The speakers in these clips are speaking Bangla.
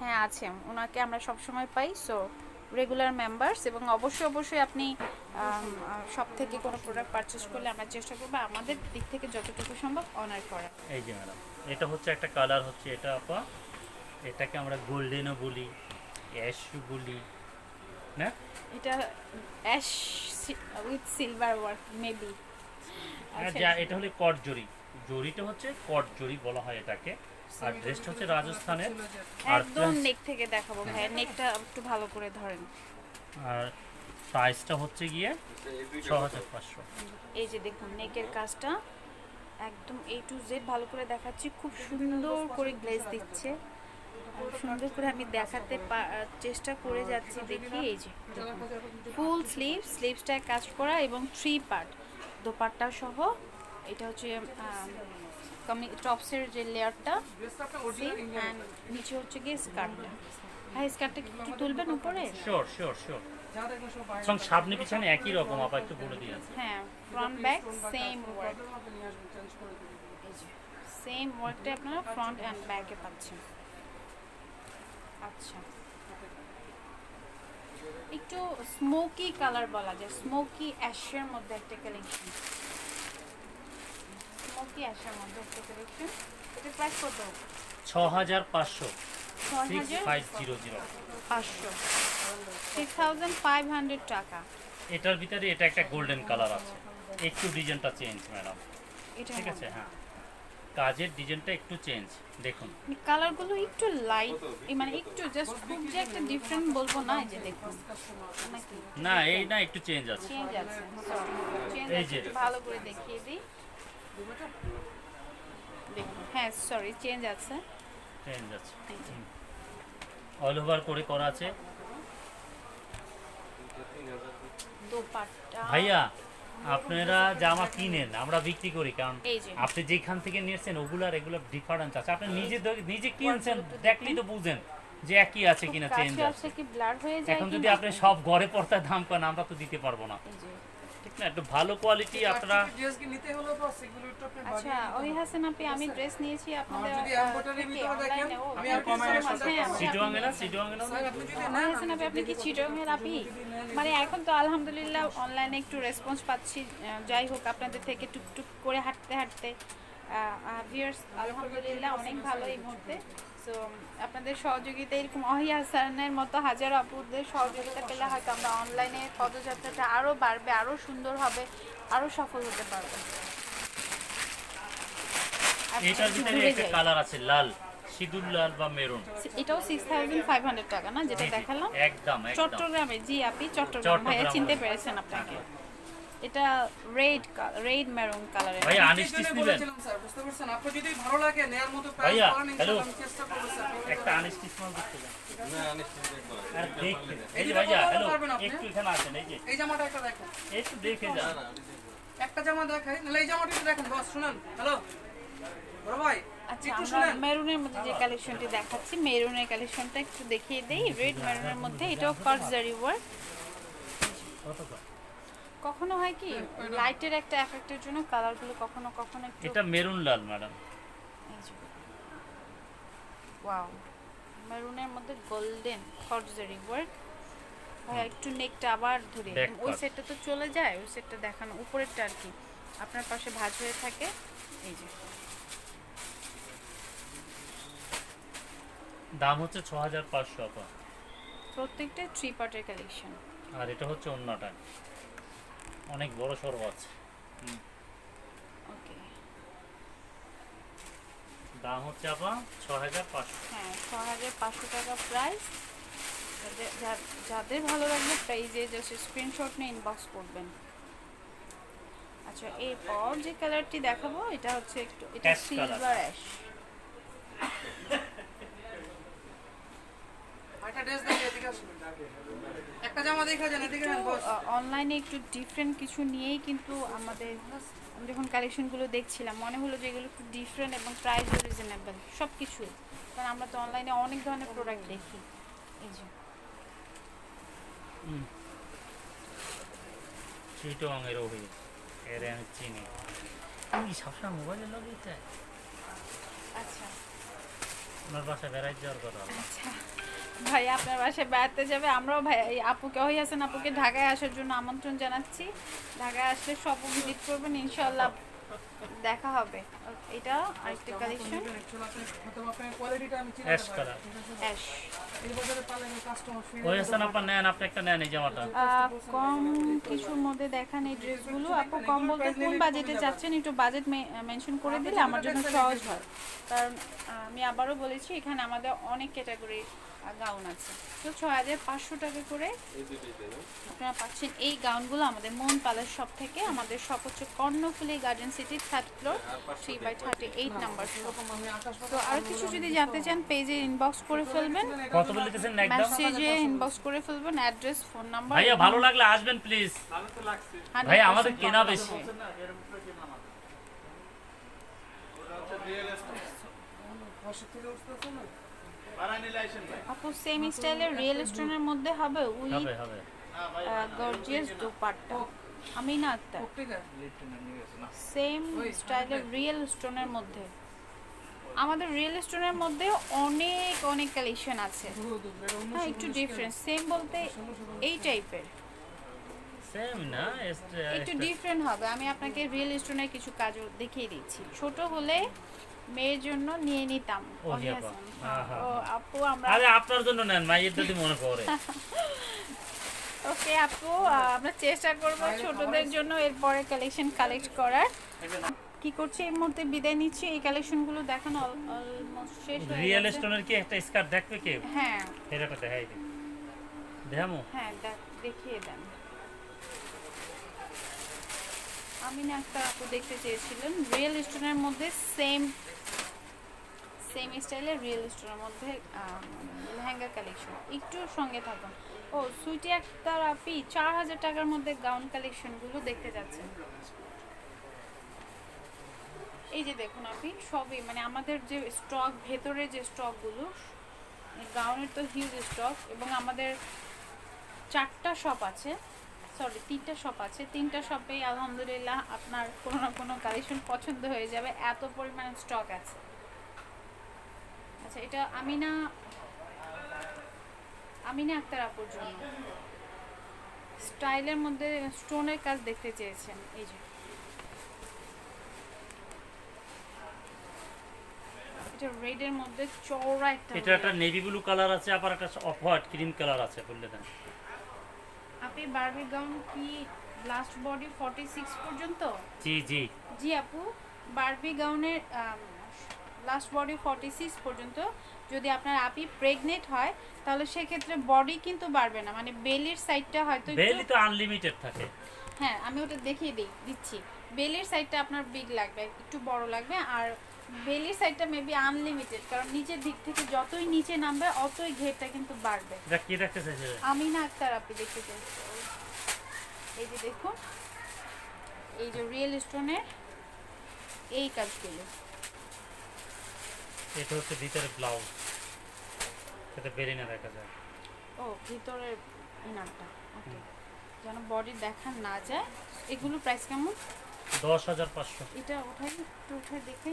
হ্যাঁ আছে। ওনাকে আমরা সব সময় পাই সো রেগুলার মেম্বার্স এবং অবশ্যই অবশ্যই আপনি সব থেকে কোনো প্রোডাক্ট পারচেস করলে আমরা চেষ্টা করব আমাদের দিক থেকে যতটুকু সম্ভব অনার করার এই যে ম্যাডাম এটা হচ্ছে একটা কালার হচ্ছে এটা আপা এটাকে আমরা গোল্ডেনও বলি অ্যাশও বলি না? এটা ash with silver work maybe এটা হলো কট জরি জরিটা হচ্ছে কট জরি বলা হয় এটাকে। আর ড্রেসটা হচ্ছে রাজস্থানের একদম নেক থেকে দেখাবো ভাই নেকটা একটু ভালো করে ধরেন। আর প্রাইসটা হচ্ছে গিয়ে ছ হাজার পাঁচশো। এই যে দেখুন নেকের কাজটা একদম এ টু জেড ভালো করে দেখাচ্ছি খুব সুন্দর করে গ্লেজ দিচ্ছে। সুন্দর করে আমি দেখাতে পা- চেষ্টা করে যাচ্ছি দেখি এই যে ফুল স্লিভ স্লিভসটায় কাজ করা এবং থ্রি পার্ট দোপাট্টা সহ এটা হচ্ছে টপসের যে লেয়ারটা নিচে হচ্ছে গিয়ে স্কার্টটা হ্যাঁ স্কার্টটা কি তুলবেন উপরে? শিওর শিওর শিওর সামনে পিছনে একই রকম আপা একটু বলে দিয়ে হ্যাঁ front back same work same ওয়ার্কটা আপনারা ফ্রন্ট অ্যান্ড ব্যাকে পাচ্ছেন। আচ্ছা। একটু স্মোকি কালার বলা যায় স্মোকি অ্যাশের মধ্যে একটা কালেকশন স্মোকি অ্যাশের মধ্যে একটা কালেকশন এটা প্রাইস কত? ছ হাজার পাঁচশো। টাকা। এটার ভিতরে এটা একটা গোল্ডেন কালার আছে। একটু ডিজাইনটা চেঞ্জ ম্যাডাম ঠিক আছে? হ্যাঁ। কাজের ডিজাইনটা একটু চেঞ্জ দেখুন। কালারগুলো একটু লাইট মানে একটু জাস্ট খুব যে একটা ডিফারেন্ট বলব না এই যে দেখুন। না এই না একটু চেঞ্জ আছে। চেঞ্জ আছে। এই যে। ভালো করে দেখিয়ে দিই। দেখুন হ্যাঁ সরি চেঞ্জ আছে। চেঞ্জ আছে। অল ওভার করে করা আছে। ভাইয়া আপনারা জামা কিনেন আমরা বিক্রি করি কারণ আপনি যেখান থেকে নিয়েছেন ওগুলার এগুলো ডিফারেন্স আছে। আপনি নিজে নিজে কিনছেন দেখলেই তো বুঝেন যে একই আছে কিনা চেঞ্জ আছে হয়ে এখন যদি আপনি সব ঘরে পড়তার দাম পান আমরা তো দিতে পারব না। ঠিক না একটু ভালো কোয়ালিটি আপনারা ড্রেস কি নিতে হলো বস? এগুলো একটু আপনি আচ্ছা ওই হাসান আপনি আমি ড্রেস নিয়েছি আপনাদের যদি ভিতরে দেখেন, আমি আর আপনি- না না? আপনি যদি ওই হাসান আপনি আপনি কি চিটংয়ের আপি মানে এখন তো আলহামদুলিল্লাহ অনলাইনে একটু রেসপন্স পাচ্ছি যাই হোক আপনাদের থেকে টুকটুক করে হাঁটতে হাঁটতে। ভিউয়ার্স আলহামদুলিল্লাহ অনেক ভালো এই মুহূর্তে। সো আপনাদের সহযোগিতা এরকম অহি হাসানের মতো হাজারো আপুদের সহযোগিতা পেলে হয়তো আমরা অনলাইনে পদযাত্রাটা আরও বাড়বে আরও সুন্দর হবে আরও সফল হতে পারব। এটার ভিতরে একটা কালার আছে লাল সিঁদুর লাল বা মেরুন। এটাও সিক্স থাউজেন্ড ফাইভ হান্ড্রেড টাকা না যেটা জি, জি, দেখালাম? একদম একদম। চট্টগ্রামে জি আপনি চট্টগ্রাম। চট্টগ্রাম ভাইয়া চিনতে পেরেছেন আপনাকে। এটা রেড রেড মেরুন কালারের এই আনস্টিচ জন্যই নেবেন বলেছিলাম স্যার? বুঝতে পারছেন? আপনি যদি ভালো লাগে নেয়ার মতো প্রাইস করেন হ্যালো। ইনশাআল্লাহ আমি চেষ্টা করব স্যার। একটা আনস্টিচ মাল দেখতে যান। আর দেখতে এই যে ভাইয়া হ্যালো একটু এখানে আসেন এই যে। এই জামাটা একটা দেখেন একটু দেখে যান। একটা জামা দেখাই। নাহলে এই জামাটা একটু দেখেন বস শুনুন। হ্যালো? বড় ভাই আচ্ছা একটু মেরুনের মধ্যে যে কালেকশনটি দেখাচ্ছি মেরুনের কালেকশনটা একটু দেখিয়ে দেই। রেড মেরুনের মধ্যে এটাও কার্জারি ওয়ার্ক কখনো হয় কি লাইটের একটা এফেক্টের জন্য কালারগুলো কখনো কখনো একটু এটা মেরুন লাল ম্যাডাম ওয়াও মেরুনের মধ্যে গোল্ডেন কটজারি ওয়ার্ক ভাইয়া একটু নেকটা আবার ধরে ওই সেটটা তো চলে যায় ওই সেটটা দেখানো উপরেরটা আর কি। আপনার পাশে ভাঁজ হয়ে থাকে এই যে। দাম হচ্ছে ছ হাজার পাঁচশো প্রত্যেকটা থ্রি পার্টের কালেকশন আর এটা হচ্ছে অন্যটা। অনেক বড় সড়ো আছে। ওকে। দাম হচ্ছে আপা ছ হাজার পাঁচশো। হ্যাঁ ছ হাজার পাঁচশো টাকা প্রাইস যাদের যা- যাদের ভালো লাগবে প্রাইজে জাস্ট স্ক্রিনশট নিয়ে ইনবক্স করবেন। আচ্ছা এরপর যে কালারটি দেখাবো এটা হচ্ছে একটু এটা. সিলভার অ্যাশ একটা ড্রেস দেখে এদিকে আসুন একটা জামা দেখা যান এদিকে একটু নেন বস অনলাইনে একটু ডিফারেন্ট কিছু নিয়েই কিন্তু আমাদের আমি যখন কালেকশনগুলো দেখছিলাম মনে হলো যে এগুলো একটু ডিফারেন্ট এবং প্রাইসও রিজনেবল সব কিছু কারণ আমরা তো অনলাইনে অনেক ধরনের প্রোডাক্ট দেখি। এই যে। চিটং এর ওই এর চিনি। তুমি সবসময় মোবাইলে লাগিয়েছে আচ্ছা। আপনার বাসায় বেড়াই যাওয়ার কথা। আচ্ছা। ভাই, আপনার বাসায় বেড়াতে যাবে। আমরাও ভাই, এই আপুকে, ওই হাসান আপুকে ঢাকায় আসার জন্য আমন্ত্রণ জানাচ্ছি। ঢাকায় আসলে সব ভিজিট করবেন ইনশাল্লাহ দেখা হবে। এটা আরেকটা কালেকশন অ্যাশ কালার অ্যাশ ওই হাসান আপনার নেন আপনি একটা নেন এই জামাটা। কম কিছুর মধ্যে দেখান এই ড্রেসগুলো আপু কম বলতে কোন বাজেটে চাচ্ছেন একটু বাজেট মেনশন করে দিলে আমার জন্য সহজ হয়। কারণ আমি আবারও বলেছি এখানে আমাদের অনেক ক্যাটাগরি গাউন আছে। তো ছয় হাজার পাঁচশো টাকা করে আপনারা পাচ্ছেন এই গাউনগুলো আমাদের মন প্যালেস শপ থেকে। আমাদের হচ্ছে Karnaphuli garden city third floor three by thirty eight number তো আরও কিছু যদি জানতে চান পেজে ইনবক্স করে ফেলবেন। কত বলতেছেন একদম? মেসেজে ইনবক্স করে ফেলবেন অ্যাড্রেস ফোন নাম্বার ভাইয়া ভালো লাগলে আসবেন প্লিজ ভাই আমাদের কেনা বেশি। আপু সেম স্টাইলের রিয়েল স্টোনের মধ্যে হবে উইথ গর্জিয়াস দোপাট্টা। আমি না পত্রিকা সেম স্টাইলের রিয়েল স্টোনের মধ্যে। আমাদের রিয়েল স্টোনের মধ্যে অনেক অনেক কালেকশন আছে। হ্যাঁ একটু ডিফারেন্স সেম বলতে এই টাইপের সেম না একটু ডিফারেন্ট হবে। আমি আপনাকে রিয়েল স্টোনের কিছু কাজও দেখিয়ে দিচ্ছি। ছোট হলে মেয়ের জন্য নিয়ে নিতাম। ও, হিয়া। হ্যাঁ, হ্যাঁ। ও আপু আমরা আরে আপনার জন্য নেন মাইয়ের যদি মনে করে ওকে আপু আমরা চেষ্টা করব ছোটদের জন্য এরপরে কালেকশন কালেক্ট করার। কি করছি এই মুহূর্তে বিদায় নিচ্ছি। এই কালেকশনগুলো দেখানো অলমোস্ট শেষ হয়ে রিয়েল স্টোনের কি একটা স্কার্ট দেখবে কেউ? হ্যাঁ। এটা দেখাই দিই দেখামো? হ্যাঁ দেখিয়ে দেন। আমি না একটা আপু দেখতে চেয়েছিলেন রিয়েল স্টোনের মধ্যে সেম সেম স্টাইলের রিয়েল স্টোনের মধ্যে লেহেঙ্গা কালেকশন একটু সঙ্গে থাকুন। ও, সুইটি একটা আপি চার হাজার টাকার মধ্যে গাউন কালেকশনগুলো দেখতে যাচ্ছেন। এই যে দেখুন আপনি, সবই মানে আমাদের যে স্টক ভেতরে যে স্টকগুলো গাউনের তো হিউজ স্টক এবং আমাদের চারটা শপ আছে সরি তিনটা শপ আছে, তিনটা শপে আলহামদুলিল্লাহ আপনার কোনো না কোনো কালেকশন পছন্দ হয়ে যাবে, এত পরিমাণে স্টক আছে। আচ্ছা এটা আমি না আমি না আক্তার আপুর জন্য। স্টাইলের মধ্যে স্টোনের কাজ দেখতে চেয়েছেন এই যে। এটা রেডের মধ্যে চওড়া একটা এটা একটা নেভি ব্লু কালার আছে আবার একটা অফ হোয়াইট ক্রিম কালার আছে বললে দেন। আপনি বারবি গাউন কি লাস্ট বডি 46 পর্যন্ত? জি জি। জি আপু বারবি গাউনের লাস্ট বডি 46 পর্যন্ত। যদি আপনার আপি প্রেগনেন্ট হয় তাহলে সেক্ষেত্রে বডি কিন্তু বাড়বে না। মানে বেলির সাইডটা হয়তো বেলি তো আনলিমিটেড থাকে। হ্যাঁ আমি ওটা দেখিয়ে দিই দিচ্ছি। বেলির সাইডটা আপনার বিগ লাগবে একটু বড় লাগবে আর বেলির সাইডটা মেবি আনলিমিটেড কারণ নিচের দিক থেকে যতই নিচে নামবে অতই ঘেরটা কিন্তু বাড়বে। কি চাইছে আমি না আক্তার আপনি দেখতে চাইছি এই যে দেখুন এই যে রিয়েল স্টোনের এই কাজগুলো। এটা হচ্ছে ভিতরে ব্লাউজ এটা বেরি না দেখা যায়। ও ভিতরে ইনারটা ওকে যেন বডি দেখা না যায় এগুলো প্রাইস কেমন? দশ হাজার পাঁচশো। এটা ওঠাই একটু উঠে দেখে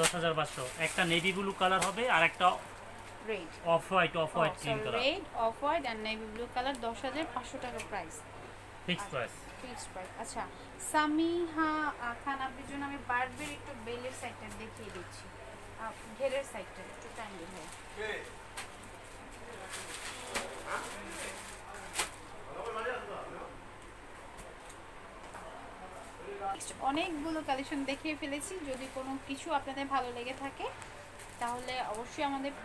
দশ হাজার পাঁচশো। একটা নেভি ব্লু কালার হবে আর একটা red off white off white cream colour red off white and navy blue colour দশ হাজার পাঁচশো টাকা price fix price fixed price আচ্ছা সামিহা খান আপনার জন্য আমি বারবের একটু বেলের সাইডটা দেখিয়ে দিচ্ছি। ঘেরের সাইডটা একটু টাইম দিই অনেকগুলো কালেকশন দেখিয়ে ফেলেছি। যদি কোনো কিছু আপনাদের ভালো লেগে থাকে, তাহলে অবশ্যই আমাদের